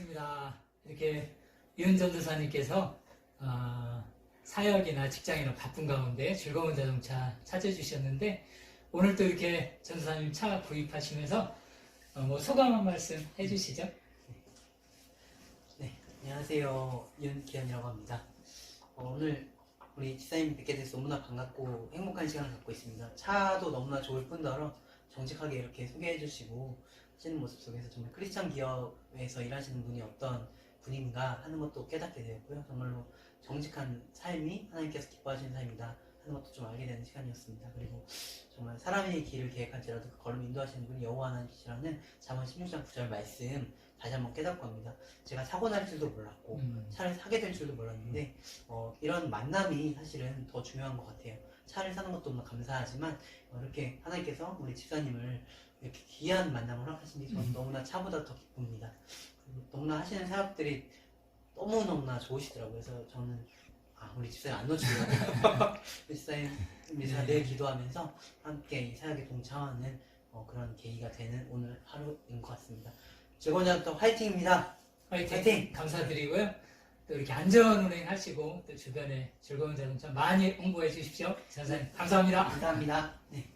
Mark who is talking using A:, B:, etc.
A: 반갑습니다. 이렇게 이은 전 도사님께서 어, 사역이나 직장이나 바쁜 가운데 즐거운 자동차 찾아주셨는데 오늘 또 이렇게 전도사님 차 구입하시면서 어, 뭐 소감 한 말씀 해주시죠.
B: 네, 안녕하세요. 윤기현이라고 합니다. 어, 오늘 우리 지사님 뵙게 돼서 너무나 반갑고 행복한 시간을 갖고 있습니다. 차도 너무나 좋을 뿐더러 정직하게 이렇게 소개해 주시고 하시는 모습 속에서 정말 크리스찬 기업에서 일하시는 분이 어떤 분인가 하는 것도 깨닫게 되었고요. 정말로 정직한 삶이 하나님께서 기뻐하시는 삶이다 하는 것도 좀 알게 되는 시간이었습니다. 그리고 정말 사람의 길을 계획할지라도 그 걸음 인도하시는 분이 여호와 하나님이시라는 잠언 16장 9절 말씀 다시 한번 깨닫고 합니다. 제가 사고 날 줄도 몰랐고
A: 음,
B: 차를 사게 될 줄도 몰랐는데 어, 이런 만남이 사실은 더 중요한 것 같아요. 차를 사는 것도 너무 감사하지만 어, 이렇게 하나님께서 우리 집사님을 이렇게 귀한 만남을 허락하신 게 저는
A: 음.
B: 너무나 차보다 더 기쁩니다. 너무나 하시는 사역들이 너무 너무나 좋으시더라고요. 그래서 저는 아 우리 집사님 안 놓치려고 집사님 제가
A: 네.
B: 늘 기도하면서 함께 이 사역에 동참하는 어, 그런 계기가 되는 오늘 하루인 것 같습니다. 즐거운 작업도 화이팅입니다.
A: 화이팅!
B: 화이팅!
A: 감사드리고요. 또 이렇게 안전 운행 하시고 또 주변에 즐거운 자동차 많이 홍보해 주십시오. 전사님 감사합니다.
B: 감사합니다. 네.